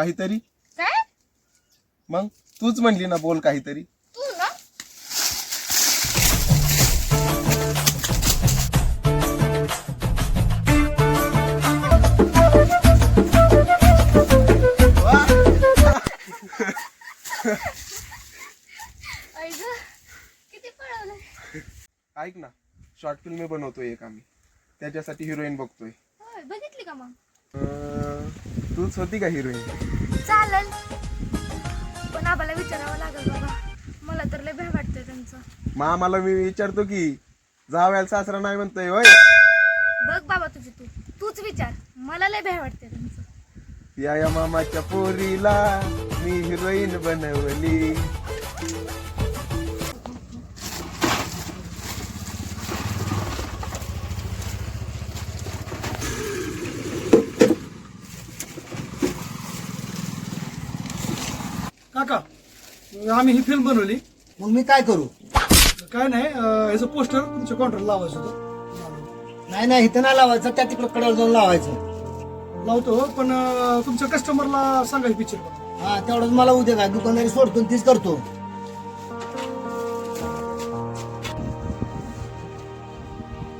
काहीतरी? काय? मग तूच म्हणली ना बोल काहीतरी. तू ना? आई गं, किती पळवलंय? ऐक ना शॉर्ट फिल्म बनवतोय एक आम्ही. त्याच्यासाठी हिरोईन बघतोय. होय बघितली का मग? तूच होती का हिरोईन चालेल. पण आम्हाला विचारावं लागेल बाबा. मला तर लय भय वाटतंय त्यांचं. मग आम्हाला मी विचारतो की जावयाला सासरा नाही म्हणतोय होय? बघ बाबा तुझी तू. तूच विचार. मला लय भय वाटतंय त्यांचं. या या मामाच्या पोरीला मी हिरोईन बनवली. आम्ही ही फिल्म बनवली. मग मी काय करू? काय नाही अं, याचं पोस्टर तुमच्या कॉन्ट्रॅक्ट लावायचं होतं. नाही नाही इथं नाही लावायचं. त्या तिकडे कडेवर जाऊन लावायचं. लावतो पण अं, तुमच्या कस्टमरला सांगायचं पिक्चर हा तेवढंच मला उद्या काय दुकानदारी सोडतो आणि तीच करतो.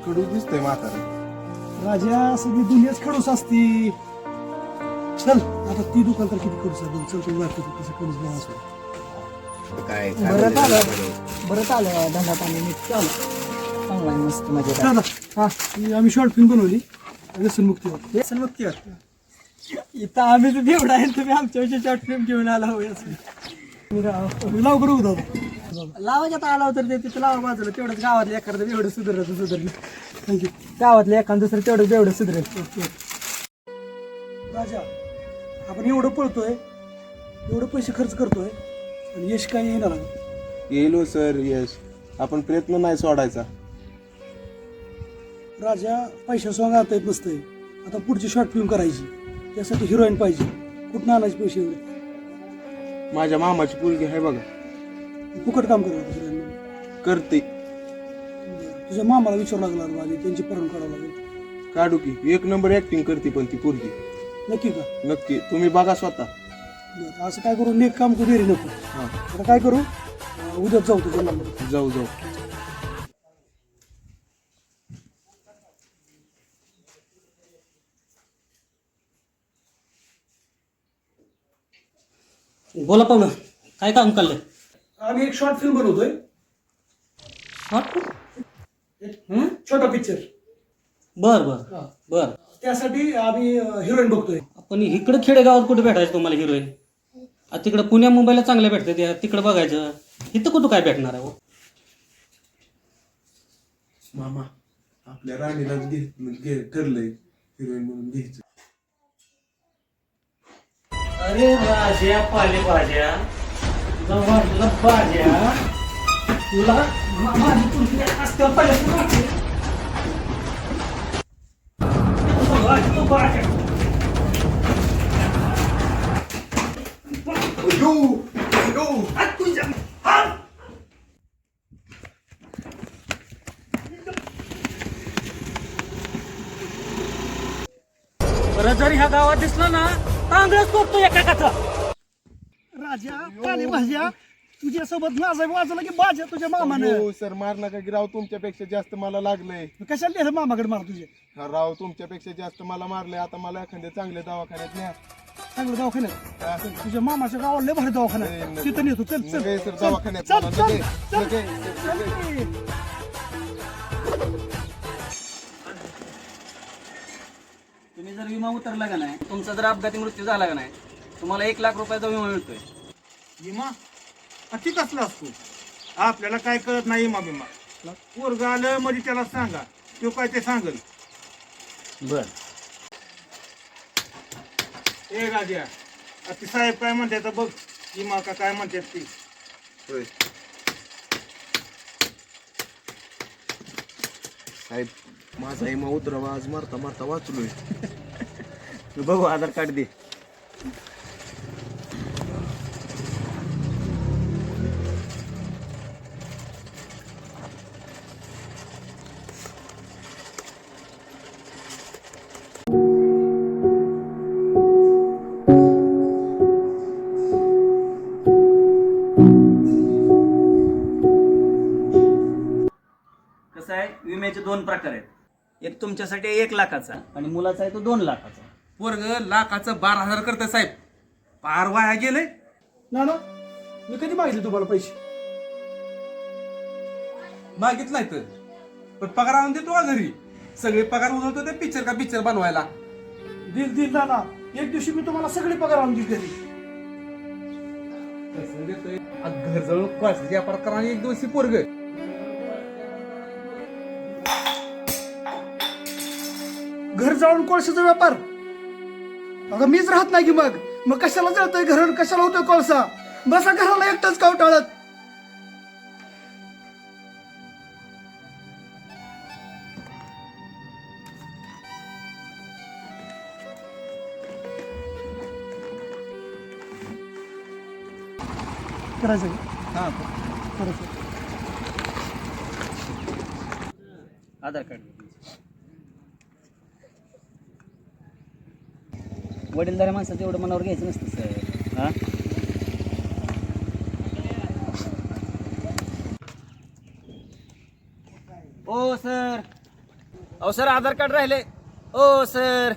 कडू दिसतोय म्हातारा. राजा सगळी दुनियाच खडूस असती. चल आता ती दुकान तर किती खडूस आहे? बघ, चल दाखवतो कसं खडूस बनवायचं असतो. काय बरं झालं. बरं चाललं धंदा पाणी नीट चालू. चांगला आहे मस्त मजेदार दादा हा. ही आम्ही शॉर्ट फिल्म बनवली. व्यसन मुक्तीवर. व्यसन मुक्तीवर. इथं आम्ही तर एवढा आहे तुम्ही आमच्या विषयी शॉर्ट फिल्म घेऊन आला होय लाव बरं उदा लावायच्या आता आला तर ते तिथं लावा बाजूला तेवढंच गावातलं एखादं एवढं सुधारलं सुधारलं. थँक्यू गावातलं एखादं दुसरं तेवढं एवढं सुधारेल. राजा आपण एवढं पळतोय एवढं पैसे खर्च करतोय आणि यश काय येणार येईल हो सर यश. आपण प्रयत्न नाही सोडायचा. राजा पैशा स्वांग आता येत नसतंय. आता पुढची शॉर्ट फिल्म करायची. त्यासाठी हिरोईन पाहिजे. कुठं आणायचे पैसे एवढे? माझ्या मामाची पोरगी आहे बघा. फुकट काम करावं करते. तुझ्या मामाला विचारावं लागणार माझी त्यांची परण काढावं लागेल. काढू की. एक नंबर ऍक्टिंग करते पण ती पोरगी. नक्की का? नक्की. तुम्ही बघा स्वतः. बरं, असं काय करू? नेक काम करू देरी नको. हा. आता काय करू? अं, उद्याच जाऊ तुझ्या जाऊ जाऊ. बोला पाहुणं काय काम काढलं आम्ही एक शॉर्ट फिल्म बनवतोय. एक छोटा पिक्चर बर बर. बर. त्यासाठी आम्ही हिरोईन बघतोय. पण इकडं खेडेगावात कुठे भेटायचं तुम्हाला हिरोईन? तिकडं पुण्या मुंबईला चांगल्या भेटतात या तिकडं बघायचं. इथं कुठं काय भेटणार आहे हो? मामा आपल्या राणीला ठरलंय हिरोईन म्हणून घ्यायचं. अरे राजा पालेभाज्या. तुझा वाढला भाज्या? तुला मा- माझी तू भाज्या. बरं जर ह्या गावात दिसलं ना तांदळच तोडतो एका कथा राजा पालेभाज्या तुझ्यासोबत माझा वाजला की बाजा तुझ्या मामानं. हो सर मार नका की राव तुमच्यापेक्षा जास्त मला लागलंय. कशाला दिलं मामाकडे मार तुझे? हा, राव तुमच्यापेक्षा जास्त मला मारलंय. आता मला एखाद्या चांगल्या दवाखान्यात न्या. चांगलं दवाखान्यात? तुझ्या मामाच्या गावाला लय भारी दवाखाना आहे. तिथं नेतो चल चल. सर चल, दवाखान्यात. चल, मला, चल, चल, चल. जर विमा उतरला का नाही तुमचा जर अपघाती मृत्यू झाला का नाही तुम्हाला एक लाख रुपयाचा विमा मिळतोय. विमा? अति कसला असतो? आपल्याला काय कळत नाही विमा बिमा. पोरग आलं म्हणजे त्याला सांगा. तो काय ते सांगल. बर. ए राजा अति साहेब काय म्हणतात बघ. विमा का काय म्हणतात ती. होय. साहेब माझा इमा उतरावा आज मारता मारता वाचलोय. बघू आधार कार्ड दे. कसं आहे? विम्याचे दोन प्रकार आहेत. एक तुमच्यासाठी एक लाखाचा आणि मुलाचा आहे तो दोन लाखाचा. पोरग लाखाचं बारा हजार करतं साहेब. पार वाया गेले ना ना मी कधी मागितले तुम्हाला पैसे? मागित नाही तर. पण पगार आणून देतो का घरी? सगळे पगार उजवतो ते पिक्चर का पिक्चर बनवायला? दिल दिल ना ना एक दिवशी मी तुम्हाला सगळे पगार आणून दिली घरी. कसं देतोय. आज घर जवळ कोळशाचा व्यापार करा आणि एक दिवशी पोरग. घर जाळून कोळशाचा व्यापार? अगं मीच राहत नाही की मग. मग कशाला जळतोय घर कशाला होतोय कोळसा? बसा घराला एकटाच कावटाळत करायचं? करायचं आधार कार्ड. वडीलधाऱ्या माणसाचं एवढं मनावर घ्यायचं नसतं सर. हां? ओ सर. अहो सर आधार कार्ड राहिले. ओ सर.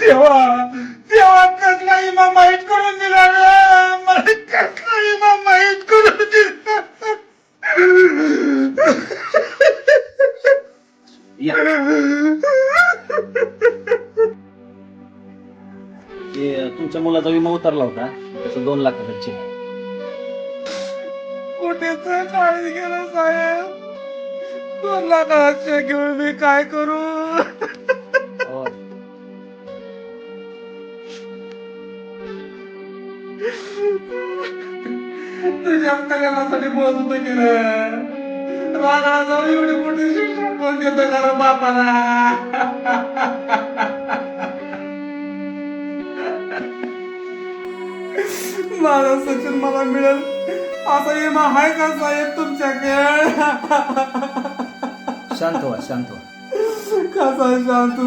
तेव्हा तेव्हा कसला इमा माहीत करून दिला रे? मला कसला इमा माहीत करून दिला? ते तुमच्या मुलाचा विमा उतरला होता. त्याचं दोन लाखाचा चेक कुठेच काळी गेलं साहेब? दोन लाखाचे घेऊन मी काय करू? तुझ्या कल्याणासाठी बोलत केलं रागाला जाऊन एवढी मोठी शिक्षण कोण देतं का बापाला? माझा सचिन मला मिळेल. असा विमा आहे का साहेब तुमच्याकडे? शांत व्हा शांत व्हा. कसा शांत?